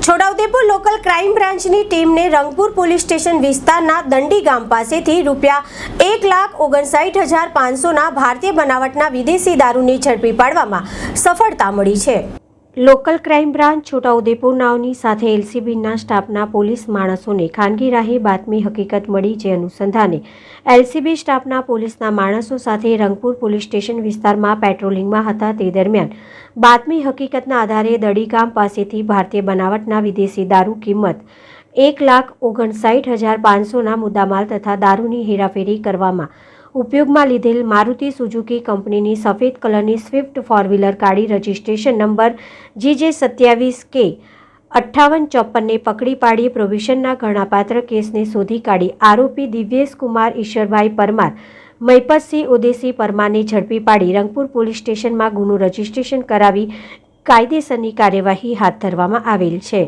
Chhota Udepur local crime બ્રાન્ચની ટીમને Rangpur police station વિસ્તારના દંડી ગામ પાસેથી રૂપિયા એક લાખ ઓગણસાઠ હજાર પાંચસોના ભારતીય બનાવટના વિદેશી દારૂની ઝડપી પાડવામાં સફળતા મળી છે. લોકલ ક્રાઇમ બ્રાન્ચ છોટાઉદેપુર નાવની સાથે એલસીબીના સ્ટાફના પોલીસ માણસોને ખાનગી રાહે બાતમી હકીકત મળી જે અનુસંધાને એલસીબી સ્ટાફના પોલીસના માણસો સાથે રંગપુર પોલીસ સ્ટેશન વિસ્તારમાં પેટ્રોલિંગમાં હતા તે દરમિયાન બાતમી હકીકતના આધારે દડી ગામ પાસેથી ભારતીય બનાવટના વિદેશી દારૂ કિંમત એક લાખ ઓગણસાઠ હજાર પાંચસોના મુદ્દામાલ તથા દારૂની હેરાફેરી કરવામાં ઉપયોગમાં લીધેલ મારુતિ સુઝુકી કંપનીની સફેદ કલરની સ્વિફ્ટ ફોર વ્હીલર ગાડી રજિસ્ટ્રેશન નંબર જીજે સત્યાવીસ કે અઠ્ઠાવન ચોપ્પનને પકડી પાડી પ્રોવિશનના ઘણાપાત્ર કેસને શોધી કાઢી આરોપી દિવ્યેશ કુમાર ઈશ્વરભાઈ પરમાર મૈપતસિંહ ઉદેસી પરમારને ઝડપી પાડી રંગપુર પોલીસ સ્ટેશનમાં ગુનો રજીસ્ટ્રેશન કરાવી કાયદેસરની કાર્યવાહી હાથ ધરવામાં આવેલ છે.